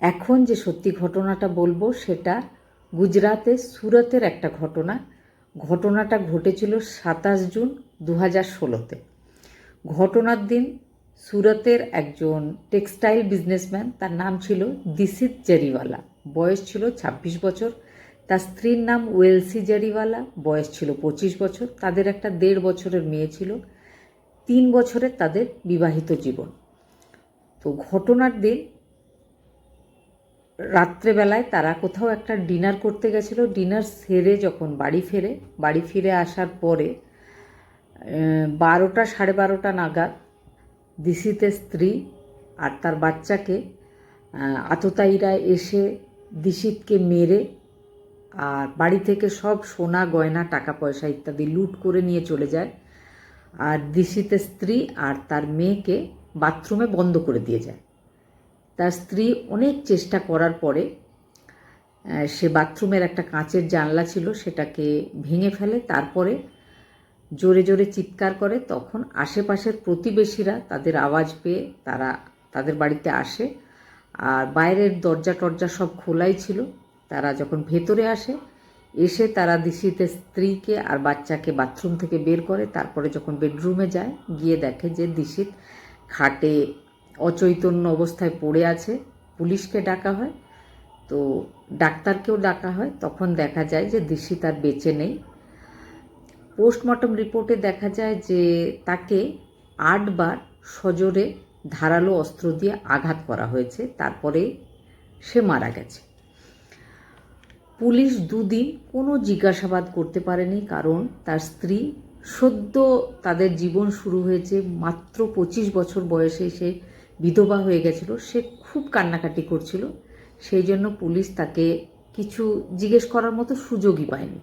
এখন যে সত্যি ঘটনাটা বলব সেটা গুজরাতে সুরতের একটা ঘটনা। ঘটনাটা ঘটেছিল সাতাশ জুন দু হাজার ষোলোতে। ঘটনার দিন সুরতের একজন টেক্সটাইল বিজনেসম্যান, তার নাম ছিল দিসিত জারিওয়ালা, বয়স ছিল ছাব্বিশ বছর। তার স্ত্রীর নাম ওয়েলসি জারিওয়ালা, বয়স ছিল পঁচিশ বছর। তাদের একটা দেড় বছরের মেয়ে ছিল। তিন বছরের তাদের বিবাহিত জীবন। তো ঘটনার দিন রাত্রেবেলায় তারা কোথাও একটা ডিনার করতে গেছিল। ডিনার সেরে যখন বাড়ি ফেরে, বাড়ি ফিরে আসার পরে বারোটা, সাড়ে বারোটা নাগাদ দিশিতে স্ত্রী আর তার বাচ্চাকে আততায়ীরা এসে দিশিতকে মেরে আর বাড়ি থেকে সব সোনা, গয়না, টাকা পয়সা ইত্যাদি লুট করে নিয়ে চলে যায়। আর দিশিতে স্ত্রী আর তার মেয়েকে বাথরুমে বন্ধ করে দিয়ে যায়। তার স্ত্রী অনেক চেষ্টা করার পরে সে বাথরুমের একটা কাঁচের জানলা ছিল, সেটাকে ভেঙে ফেলে, তারপরে জোরে জোরে চিৎকার করে। তখন আশেপাশের প্রতিবেশীরা তাদের আওয়াজ পেয়ে তারা তাদের বাড়িতে আসে আর বাইরের দরজা টরজা সব খোলাই ছিল। তারা যখন ভেতরে আসে, এসে তারা দিশিতে স্ত্রীকে আর বাচ্চাকে বাথরুম থেকে বের করে, তারপরে যখন বেডরুমে যায়, গিয়ে দেখে যে দিশিত খাটে অচৈতন্য অবস্থায় পড়ে আছে। পুলিশকে ডাকা হয়। তো ডাক্তারকেও ডাকা হয়। তখন দেখা যায় যে দিশিত তার বেঁচে নেই। পোস্টমর্টম রিপোর্টে দেখা যায় যে তাকে আটবার সজোরে ধারালো অস্ত্র দিয়ে আঘাত করা হয়েছে। তারপরে সে মারা গেছে। পুলিশ দুদিন কোনো জিজ্ঞাসাবাদ করতে পারেনি, কারণ তার স্ত্রী সদ্য তাদের জীবন শুরু হয়েছে। মাত্র পঁচিশ বছর বয়সে সে বিধবা হয়ে গেছিল, সে খুব কান্নাকাটি করছিল। সেই জন্য পুলিশ তাকে কিছু জিজ্ঞেস করার মতো সুযোগই পায়নি।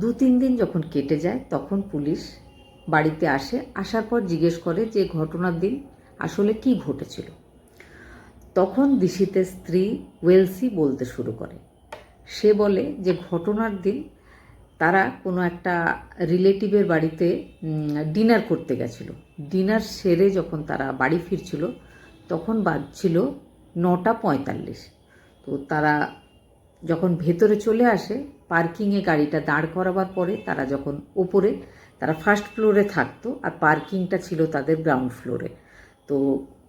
দু তিন দিন যখন কেটে যায়, তখন পুলিশ বাড়িতে আসে, আসার পর জিজ্ঞেস করে যে ঘটনার দিন আসলে কি ঘটেছিল। তখন দিশিতের স্ত্রী ওয়েলসি বলতে শুরু করে। সে বলে যে ঘটনার দিন তারা কোনো একটা রিলেটিভের বাড়িতে ডিনার করতে গেছিল। ডিনার সেরে যখন তারা বাড়ি ফিরছিল তখন বাজছিল নটা পঁয়তাল্লিশ। তো তারা যখন ভেতরে চলে আসে, পার্কিংয়ে গাড়িটা দাঁড় করাবার পরে তারা যখন ওপরে, তারা ফার্স্ট ফ্লোরে থাকতো আর পার্কিংটা ছিল তাদের গ্রাউন্ড ফ্লোরে তো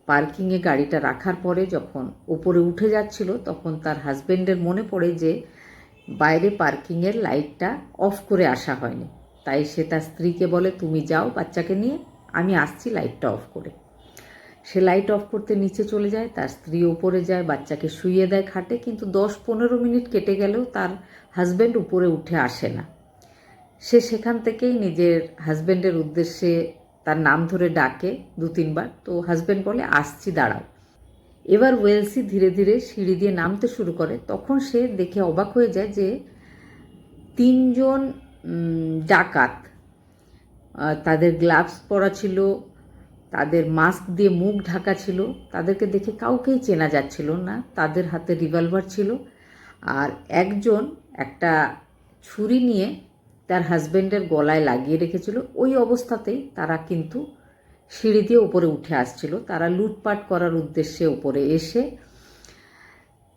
পার্কিংয়ে গাড়িটা রাখার পরে যখন ওপরে উঠে যাচ্ছিল, তখন তার হাজবেন্ডের মনে পড়ে যে বাইরে পার্কিংয়ের লাইটটা অফ করে আসা হয়নি। তাই সে তার স্ত্রীকে বলে, তুমি যাও বাচ্চাকে নিয়ে, আমি আসছি লাইটটা অফ করে। সে লাইট অফ করতে নিচে চলে যায়, তার স্ত্রী ওপরে যায়, বাচ্চাকে শুইয়ে দেয় খাটে, কিন্তু দশ পনেরো মিনিট কেটে গেলেও তার হাজব্যান্ড উপরে উঠে আসে না। সে সেখান থেকেই নিজের হাজব্যান্ডের উদ্দেশ্যে তার নাম ধরে ডাকে দু তিনবার। তো হাজব্যান্ড বলে, আসছি, দাঁড়াও। এবার ওয়েলসি ধীরে ধীরে সিঁড়ি দিয়ে নামতে শুরু করে। তখন সে দেখে অবাক হয়ে যায় যে তিনজন ডাকাত। তাদের গ্লাভস পরা ছিল তাদের মাস্ক দিয়ে মুখ ঢাকা ছিল। তাদেরকে দেখে কাউকেই চেনা যাচ্ছিল না। তাদের হাতে রিভলভার ছিল। আর একজন একটা ছুরি নিয়ে তার হাজব্যান্ডের গলায় লাগিয়ে রেখেছিল। ওই অবস্থাতেই তারা কিন্তু সিঁড়ি দিয়ে উপরে উঠে আসছিল। তারা লুটপাট করার উদ্দেশ্যে উপরে এসে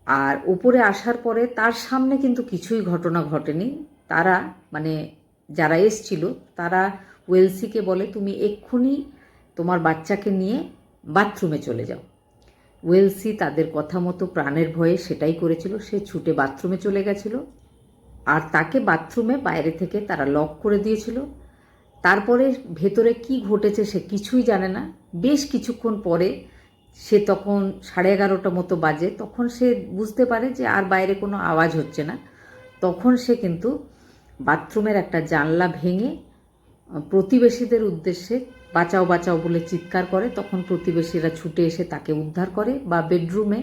আর উপরে আসার পরে তার সামনে কিন্তু কিছুই ঘটনা ঘটেনি। তারা মানে যারা এসছিল, তারা ওয়েলসিকে বলে, তুমি এক্ষুনি তোমার বাচ্চাকে নিয়ে বাথরুমে চলে যাও। ওয়েলসি তাদের কথা মতো প্রাণের ভয়ে সেটাই করেছিল, সে ছুটে বাথরুমে চলে গেছিল আর তাকে বাথরুমে বাইরে থেকে তারা লক করে দিয়েছিল। তারপরে ভেতরে কি ঘটেছে সে কিছুই জানে না। বেশ কিছুক্ষণ পরে সে তখন সাড়ে এগারোটা মতো বাজে, তখন সে বুঝতে পারে যে আর বাইরে কোনো আওয়াজ হচ্ছে না। তখন সে কিন্তু বাথরুমের একটা জানলা ভেঙে প্রতিবেশীদের উদ্দেশ্যে বাঁচাও বাঁচাও বলে চিৎকার করে। তখন প্রতিবেশীরা ছুটে এসে তাকে উদ্ধার করে বা বেডরুমে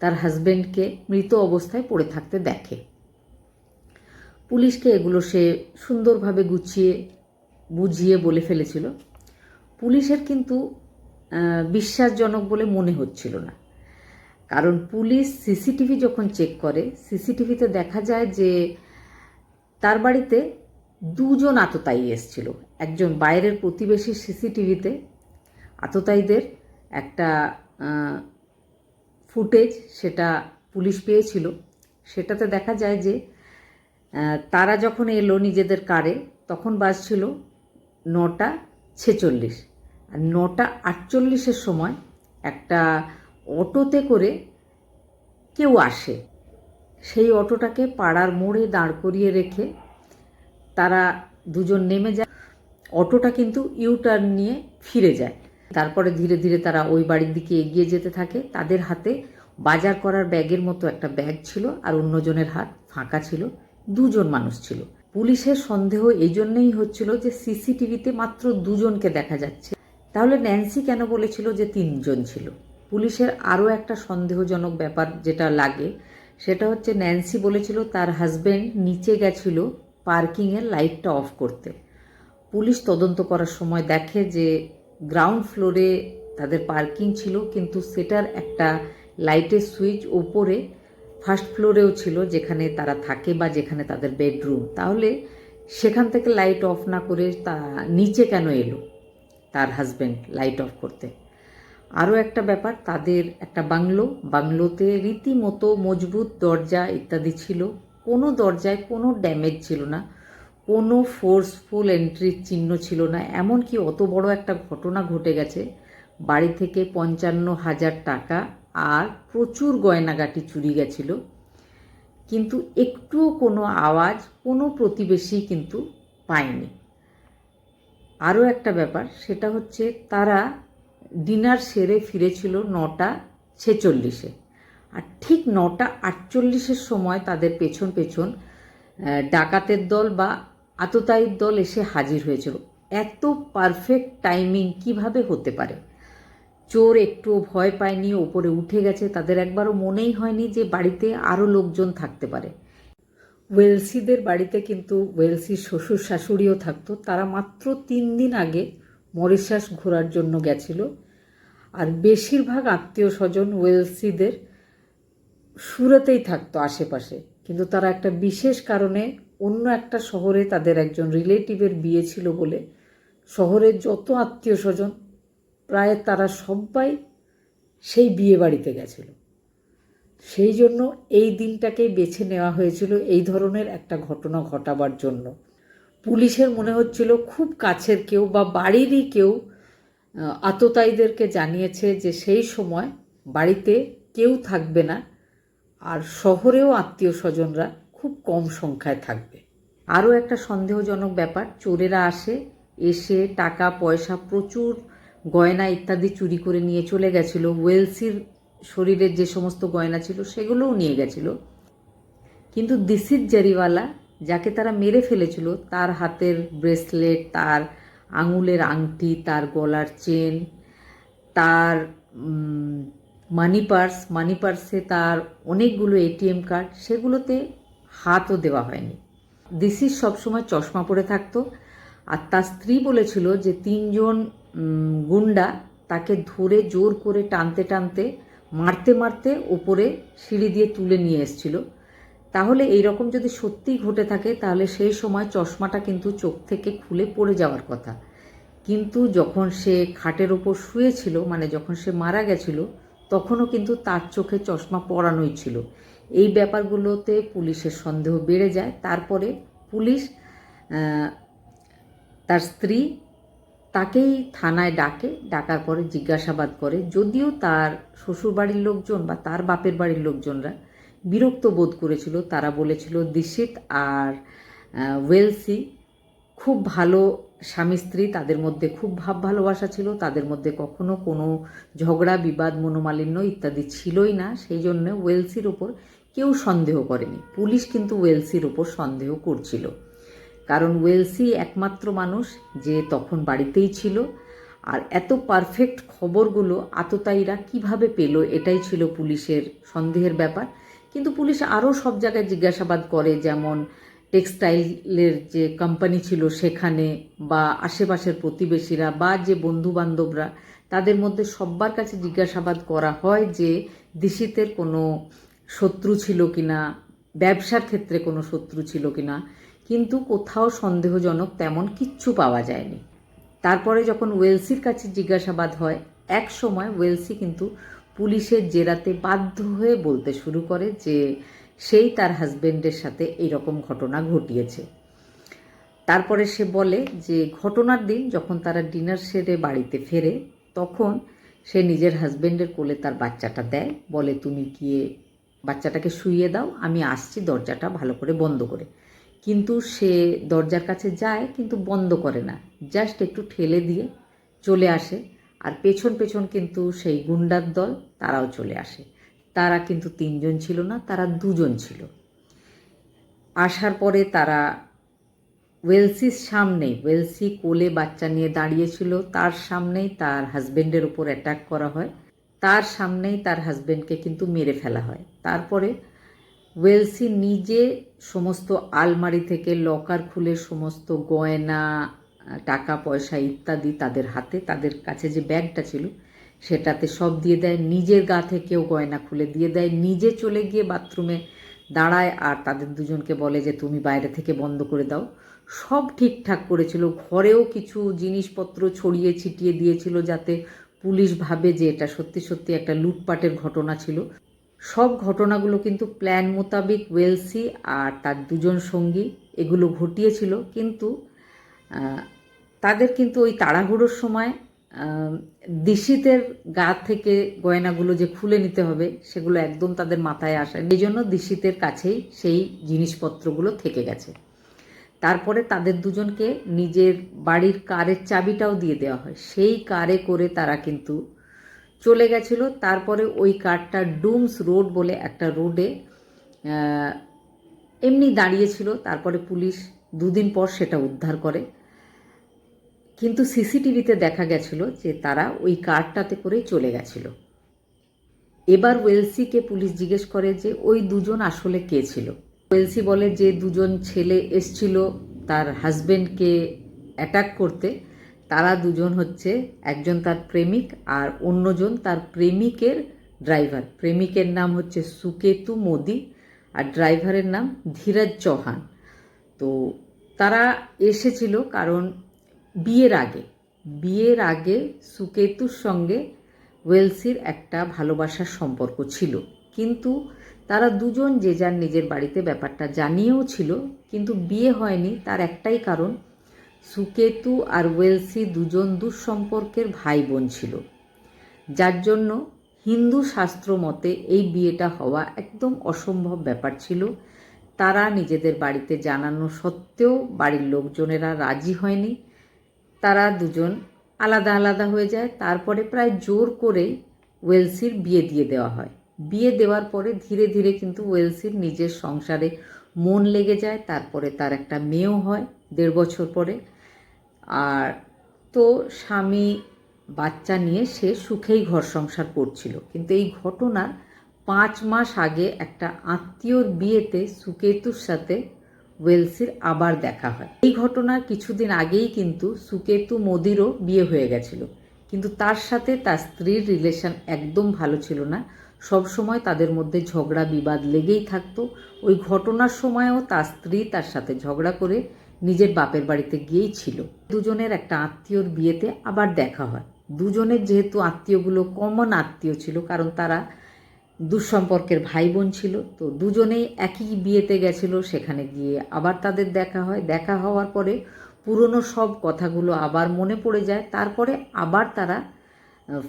তার হাজবেন্ডকে মৃত অবস্থায় পড়ে থাকতে দেখে। পুলিশকে এগুলো সে সুন্দরভাবে গুছিয়ে, বুঝিয়ে বলে ফেলেছিল। পুলিশের কিন্তু বিশ্বাসজনক বলে মনে হচ্ছিল না। কারণ পুলিশ সিসিটিভি যখন চেক করে, সিসিটিভিতে দেখা যায় যে তার বাড়িতে দুজন আততায়ী এসছিল। একজন বাইরের প্রতিবেশী সিসিটিভিতে, আততায়ীদের একটা ফুটেজ সেটা পুলিশ পেয়েছিল। সেটাতে দেখা যায় যে তারা যখন এলো নিজেদের কারে, তখন বাজছিল নটা ছেচল্লিশ। আর নটা আটচল্লিশের সময় একটা অটোতে করে কেউ আসে। সেই অটোটাকে পাড়ার মোড়ে দাঁড় করিয়ে রেখে তারা দুজন নেমে যায়। অটোটা কিন্তু ইউটার্ন নিয়ে ফিরে যায়। তারপরে ধীরে ধীরে তারা ওই বাড়ির দিকে এগিয়ে যেতে থাকে। তাদের হাতে বাজার করার ব্যাগের মতো একটা ব্যাগ ছিল আর অন্যজনের হাত ফাঁকা ছিল। দুজন মানুষ ছিল। পুলিশের সন্দেহ এই জন্যই হচ্ছিল যে সিসিটিভিতে মাত্র দুজনকে দেখা যাচ্ছে। তাহলে ন্যান্সি কেন বলেছিল যে তিনজন ছিল? পুলিশের আরও একটা সন্দেহজনক ব্যাপার যেটা লাগে, সেটা হচ্ছে ন্যান্সি বলেছিল তার হাজবেন্ড নিচে গেছিল পার্কিংয়ের লাইটটা অফ করতে। পুলিশ তদন্ত করার সময় দেখে যে গ্রাউন্ড ফ্লোরে তাদের পার্কিং ছিল, কিন্তু সেটার একটা লাইটের সুইচ ওপরে ফার্স্ট ফ্লোরেও ছিল, যেখানে তারা থাকে বা যেখানে তাদের বেডরুম। তাহলে সেখান থেকে লাইট অফ না করে তা নিচে কেন এলো তার হাজব্যান্ড লাইট অফ করতে? আরও একটা ব্যাপার, তাদের একটা বাংলো, বাংলোতে রীতিমতো মজবুত দরজা ইত্যাদি ছিল। কোনো দরজায় কোনো ড্যামেজ ছিল না, কোনো ফোর্সফুল এন্ট্রির চিহ্ন ছিল না, এমনকি অত বড় একটা ঘটনা ঘটে গেছে। বাড়ি থেকে পঞ্চান্ন হাজার টাকা আর প্রচুর গয়নাগাটি চুরি গেছিল। কিন্তু একটুও কোনো আওয়াজ, কোনো প্রতিবেশী কিন্তু পায়নি। আরও একটা ব্যাপার, সেটা হচ্ছে তারা ডিনার সেরে ফিরেছিল নটা ছেচল্লিশে। আর ঠিক নটা আটচল্লিশের সময় তাদের পেছন পেছন ডাকাতের দল বা আততায়ীর দল এসে হাজির হয়েছিল। এত পারফেক্ট টাইমিং কীভাবে হতে পারে? চোর একটু ভয় পায়নি, ওপরে উঠে গেছে। তাদের একবারও মনেই হয়নি যে বাড়িতে আরও লোকজন থাকতে পারে। ওয়েলসিদের বাড়িতে কিন্তু ওয়েলসির শ্বশুর শাশুড়িও থাকতো। তারা মাত্র তিন দিন আগে মরিশাস ঘোরার জন্য গেছিল। আর বেশিরভাগ আত্মীয় স্বজন ওয়েলসিদের সুরাতেই থাকতো আশেপাশে। কিন্তু তারা একটা বিশেষ কারণে অন্য একটা শহরে তাদের একজন রিলেটিভের বিয়ে ছিল বলে শহরের যত আত্মীয় স্বজন প্রায় তারা সবাই সেই বিয়ে বাড়িতে গেছিল। সেই জন্য এই দিনটাকেই বেছে নেওয়া হয়েছিল এই ধরনের একটা ঘটনা ঘটাবার জন্য। পুলিশের মনে হচ্ছিল খুব কাছের কেউ বা বাড়িরই কেউ আততায়ীদেরকে জানিয়েছে যে সেই সময় বাড়িতে কেউ থাকবে না। আর শহরেও আত্মীয় স্বজনরা খুব কম সংখ্যায় থাকবে। আরও একটা সন্দেহজনক ব্যাপার, চোরেরা আসে, এসে টাকা, পয়সা প্রচুর গয়না ইত্যাদি চুরি করে নিয়ে চলে গেছিল। ওয়েলসির শরীরের যে সমস্ত গয়না ছিল সেগুলোও নিয়ে গেছিল। কিন্তু দিসিত জারিওয়ালা, যাকে তারা মেরে ফেলেছিল, তার হাতের ব্রেসলেট, তার আঙুলের আংটি, তার গলার চেন, তার মানি পার্স মানি পার্সে তার অনেকগুলো এটিএম কার্ড সেগুলোতে হাতও দেওয়া হয়নি। দিসিস সবসময় চশমা পরে থাকতো। আর তার স্ত্রী বলেছিল যে তিনজন গুন্ডা তাকে ধরে জোর করে টানতে টানতে, মারতে মারতে ওপরে সিঁড়ি দিয়ে তুলে নিয়ে এসছিল। তাহলে এই রকম যদি সত্যিই ঘটে থাকে, তাহলে সেই সময় চশমাটা কিন্তু চোখ থেকে খুলে পড়ে যাওয়ার কথা। কিন্তু যখন সে খাটের ওপর শুয়েছিল মানে যখন সে মারা গেছিল তখনও কিন্তু তার চোখে চশমা পরানোই ছিল। এই ব্যাপারগুলোতে পুলিশের সন্দেহ বেড়ে যায়। তারপরে পুলিশ তার স্ত্রী তাকেই থানায় ডাকে। ডাকার পরে জিজ্ঞাসাবাদ করে। যদিও তার শ্বশুরবাড়ির লোকজন বা তার বাপের বাড়ির লোকজনরা বিরক্ত বোধ করেছিল, তারা বলেছিল, দিশিত আর ওয়েলসি খুব ভালো স্বামী স্ত্রী তাদের মধ্যে খুব ভাব ভালোবাসা ছিল, তাদের মধ্যে কখনো কোনো ঝগড়া, বিবাদ, মনোমালিন্য ইত্যাদি ছিলই না। সেই জন্য ওয়েলসির ওপর কেউ সন্দেহ করেনি। পুলিশ কিন্তু ওয়েলসির ওপর সন্দেহ করছিল। কারণ ওয়েলসি একমাত্র মানুষ যে তখন বাড়িতেই ছিল। আর এত পারফেক্ট খবরগুলো আততায়ীরা কীভাবে পেল এটাই ছিল পুলিশের সন্দেহের ব্যাপার। কিন্তু পুলিশ আরও সব জায়গায় জিজ্ঞাসাবাদ করে, যেমন টেক্সটাইলের যে কোম্পানি ছিল সেখানে বা আশেপাশের প্রতিবেশীরা বা যে বন্ধু বান্ধবরা তাদের মধ্যে সব্বার কাছে জিজ্ঞাসাবাদ করা হয় যে দিশিতের কোনো শত্রু ছিল কিনা, ব্যবসার ক্ষেত্রে কোনো শত্রু ছিল কিনা। কিন্তু কোথাও সন্দেহজনক তেমন কিচ্ছু পাওয়া যায়নি। তারপরে যখন ওয়েলসির কাছে জিজ্ঞাসাবাদ হয়, এক সময় ওয়েলসি কিন্তু পুলিশের জেরাতে বাধ্য হয়ে বলতে শুরু করে যে সেই তার হাজবেন্ডের সাথে এই রকম ঘটনা ঘটিয়েছে। তারপরে সে বলে যে, ঘটনার দিন যখন তারা ডিনার সেরে বাড়িতে ফেরে, তখন সে নিজের হাজবেন্ডের কোলে তার বাচ্চাটা দেয়, বলে, তুমি গিয়ে বাচ্চাটাকে শুইয়ে দাও, আমি আসছি দরজাটা ভালো করে বন্ধ করে। কিন্তু সে দরজার কাছে যায়, কিন্তু বন্ধ করে না। জাস্ট একটু ঠেলে দিয়ে চলে আসে। আর পেছন পেছন কিন্তু সেই গুন্ডার দল, তারাও চলে আসে। তারা কিন্তু তিনজন ছিল না, তারা দুজন ছিল। আসার পরে তারা ওয়েলসির সামনেই, ওয়েলসি কোলে বাচ্চা নিয়ে দাঁড়িয়েছিল, তার সামনেই তার হাজবেন্ডের উপর অ্যাটাক করা হয়। তার সামনেই তার হাজবেন্ডকে কিন্তু মেরে ফেলা হয়। তারপরে ওয়েলসি নিজে সমস্ত আলমারি থেকে লকার খুলে সমস্ত গয়না টাকা পয়সা ইত্যাদি তাদের হাতে, তাদের কাছে যে ব্যাগটা ছিল সেটাতে সব দিয়ে দেয়, নিজের গা থেকেও গয়না খুলে দিয়ে দেয়, নিজে চলে গিয়ে বাথরুমে দাঁড়ায় আর তাদের দুজনকে বলে যে, তুমি বাইরে থেকে বন্ধ করে দাও। সব ঠিকঠাক করেছিল, ঘরেও কিছু জিনিসপত্র ছড়িয়ে ছিটিয়ে দিয়েছিল যাতে পুলিশ ভাবে যে এটা সত্যি সত্যি একটা লুটপাটের ঘটনা ছিল। সব ঘটনাগুলো কিন্তু প্ল্যান মোতাবেক ওয়েলসি আর তার দুজন সঙ্গী এগুলো ঘটিয়েছিল। কিন্তু তাদের কিন্তু ওই তাড়াহুড়োর সময় দিশিতের গা থেকে গয়নাগুলো যে খুলে নিতে হবে, সেগুলো একদম তাদের মাথায় আসে। এই জন্য দিশিতের কাছেই সেই জিনিসপত্রগুলো থেকে গেছে। তারপরে তাদের দুজনকে নিজের বাড়ির কারের চাবিটাও দিয়ে দেওয়া হয়। সেই কারে করে তারা কিন্তু চলে গেছিল। তারপরে ওই কারটা ডুমস রোড বলে একটা রোডে এমনি দাঁড়িয়েছিল তারপরে পুলিশ দুদিন পর সেটা উদ্ধার করে। কিন্তু সিসিটিভিতে দেখা গেছিল যে তারা ওই কারটাতে করেই চলে গেছিল। এবার ওয়েলসিকে পুলিশ জিজ্ঞেস করে যে ওই দুজন আসলে কে ছিল? ওয়েলসি বলে যে দুজন ছেলে এসছিল তার হাজবেন্ডকে অ্যাটাক করতে। তারা দুজন হচ্ছে একজন তার প্রেমিক আর অন্যজন তার প্রেমিকের ড্রাইভার প্রেমিকের নাম হচ্ছে সুকেতু মোদি আর ড্রাইভারের নাম ধীরাজ চৌহান। তো তারা এসেছিল কারণ বিয়ের আগে বিয়ের আগে সুকেতুর সঙ্গে ওয়েলসির একটা ভালোবাসার সম্পর্ক ছিল। কিন্তু তারা দুজন যে যার নিজের বাড়িতে ব্যাপারটা জানিয়েও ছিল, কিন্তু বিয়ে হয়নি তার একটাই কারণ, সুকেতু আর ওয়েলসি দুজন দুঃসম্পর্কের ভাই বোন ছিল। যার জন্য হিন্দু শাস্ত্র মতে এই বিয়েটা হওয়া একদম অসম্ভব ব্যাপার ছিল। তারা নিজেদের বাড়িতে জানানো সত্ত্বেও বাড়ির লোকজনেরা রাজি হয়নি। তারা দুজন আলাদা আলাদা হয়ে যায়। তারপরে প্রায় জোর করেই ওয়েলসির বিয়ে দিয়ে দেওয়া হয়। বিয়ে দেওয়ার পরে ধীরে ধীরে কিন্তু ওয়েলসির নিজের সংসারে মন লেগে যায়। তারপরে তার একটা মেয়েও হয় দেড় বছর পরে। আর তো স্বামী বাচ্চা নিয়ে সে সুখেই ঘর সংসার করছিল। কিন্তু এই ঘটনার পাঁচ মাস আগে একটা আত্মীয়র বিয়েতে সুকেতুর সাথে ওয়েলসির আবার দেখা হয়। এই ঘটনার কিছুদিন আগেই কিন্তু সুকেতু মোদিরও বিয়ে হয়ে গেছিল। কিন্তু তার সাথে তার স্ত্রীর রিলেশন একদম ভালো ছিল না। সব সময় তাদের মধ্যে ঝগড়া বিবাদ লেগেই থাকতো। ওই ঘটনার সময়ও তার স্ত্রী তার সাথে ঝগড়া করে নিজের বাপের বাড়িতে গিয়েই ছিল। দুজনের একটা আত্মীয়র বিয়েতে আবার দেখা হয়। দুজনের যেহেতু আত্মীয়গুলো কমন আত্মীয় ছিল, কারণ তারা দুঃসম্পর্কের ভাই বোন ছিল, তো দুজনেই একই বিয়েতে গেছিল, সেখানে গিয়ে আবার তাদের দেখা হয়। দেখা হওয়ার পরে পুরনো সব কথাগুলো আবার মনে পড়ে যায়। তারপরে আবার তারা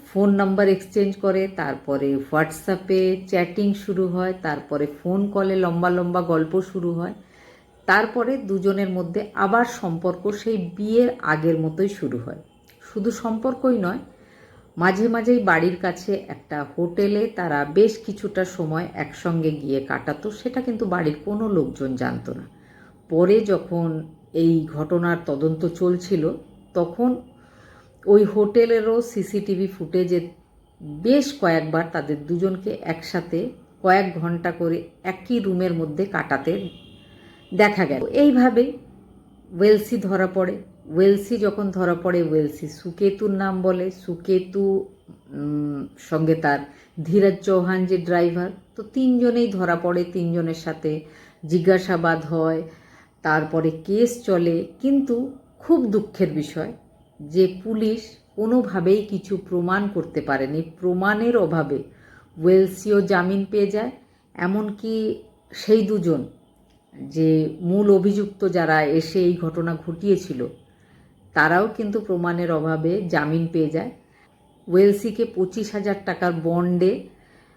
ফোন নাম্বার এক্সচেঞ্জ করে, তারপরে হোয়াটসঅ্যাপে চ্যাটিং শুরু হয়, তারপরে ফোন কলে লম্বা লম্বা গল্প শুরু হয়। তারপরে দুজনের মধ্যে আবার সম্পর্ক সেই বিয়ের আগের মতোই শুরু হয়। শুধু সম্পর্কই নয় মাঝে মাঝেই বাড়ির কাছে একটা হোটেলে তারা বেশ কিছুটা সময় একসঙ্গে গিয়ে কাটাতো, সেটা কিন্তু বাড়ির কোনো লোকজন জানতো না। পরে যখন এই ঘটনার তদন্ত চলছিল, তখন ওই হোটেলেরও সিসিটিভি ফুটেজে বেশ কয়েকবার তাদের দুজনকে একসাথে কয়েক ঘণ্টা করে একই রুমের মধ্যে কাটাতে দেখা গেল। এইভাবেই ওয়েলসি ধরা পড়ে। ওয়েলসি যখন ধরা পড়ে, ওয়েলসি সুকেতুর নাম বলে। সুকেতু সঙ্গে তার ধীরাজ চৌহান যে ড্রাইভার, তো তিনজনেই ধরা পড়ে, তিনজনের সাথে জিজ্ঞাসাবাদ হয়, তারপরে কেস চলে। কিন্তু খুব দুঃখের বিষয় যে পুলিশ কোনোভাবেই কিছু প্রমাণ করতে পারেনি। প্রমাণের অভাবে ওয়েলসিও জামিন পেয়ে যায়, এমনকি সেই দুজন যে মূল অভিযুক্ত যারা এসে এই ঘটনা ঘটিয়েছিল তারাও কিন্তু প্রমাণের অভাবে জামিন পেয়ে যায়। ওয়েলসিকে পঁচিশ হাজার টাকার বন্ডে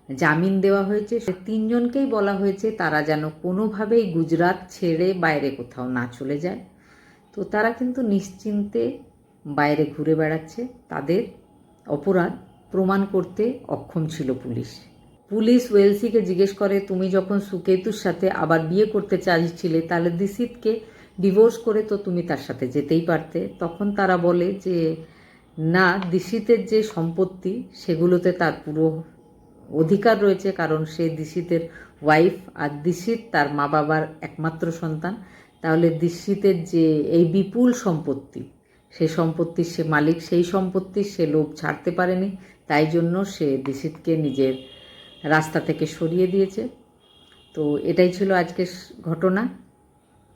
জামিন দেওয়া হয়েছে। সে তিনজনকেই বলা হয়েছে তারা যেন কোনোভাবেই গুজরাট ছেড়ে বাইরে কোথাও না চলে যায়। তো তারা কিন্তু নিশ্চিন্তে বাইরে ঘুরে বেড়াচ্ছে। তাদের অপরাধ প্রমাণ করতে অক্ষম ছিল পুলিশ। পুলিশ ওয়েলসিকে জিজ্ঞেস করে, তুমি যখন সুকেতুর সাথে আবার বিয়ে করতে চাইছিলে, তাহলে দিসিতকে ডিভোর্স করে তো তুমি তার সাথে যেতেই পারতে। তখন তারা বলে যে, না, দিশিতের যে সম্পত্তি, সেগুলোতে তার পুরো অধিকার রয়েছে, কারণ সে দিশিতের ওয়াইফ আর দিশিত তার মা বাবার একমাত্র সন্তান। তাহলে দিশিতের যে এই বিপুল সম্পত্তি, সে সম্পত্তির সে মালিক, সেই সম্পত্তির সে লোভ ছাড়তে পারেনি। তাই জন্য সে দিশিতকে নিজের রাস্তা থেকে সরিয়ে দিয়েছে। তো এটাই ছিল আজকের ঘটনা।